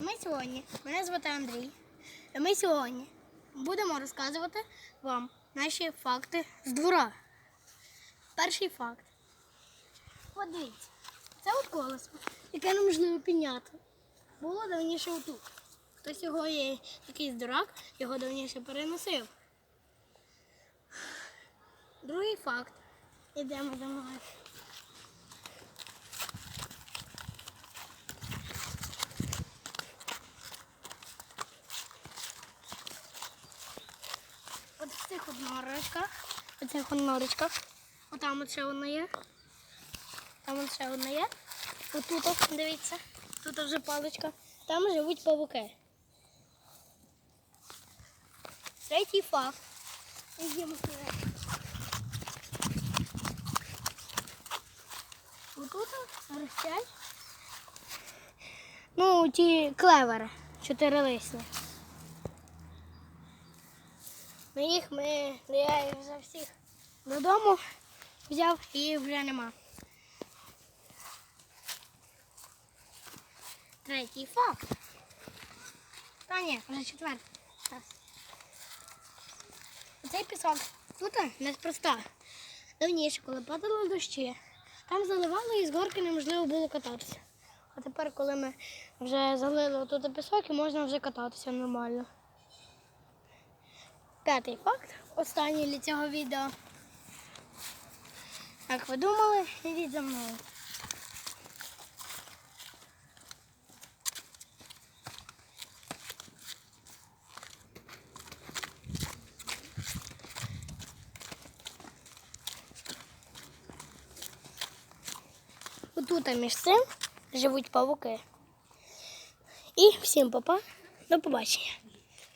Ми сьогодні, мене звати Андрій. Ми сьогодні будемо розказувати вам наші факти з двора. Перший факт. Подивіться, це от колесо, яке неможливо підняти. Було давніше отут. Хтось його є якийсь дурак, його давніше переносив. Другий факт. Ідемо до мною. Цих от норочках, в цих от отам от ще одна є. Там ще одна є. Отут, от, дивіться, тут вже паличка. Там живуть павуки. Третій факт. Сюди. Отут ростять. Ну, ті клевери, чотирилисні. На їх ми я їх вже всіх додому взяв і вже нема. Третій факт. Та ні, вже четвертий. Оцей пісок тут неспроста. Давніше, коли падали дощі, там заливало і з горки неможливо було кататися. А тепер, коли ми вже залили отут пісок, і можна вже кататися нормально. П'ятий факт, останній для цього відео. Як ви думали, йдіть за мною. Отут між цим живуть павуки. І всім папа, до побачення.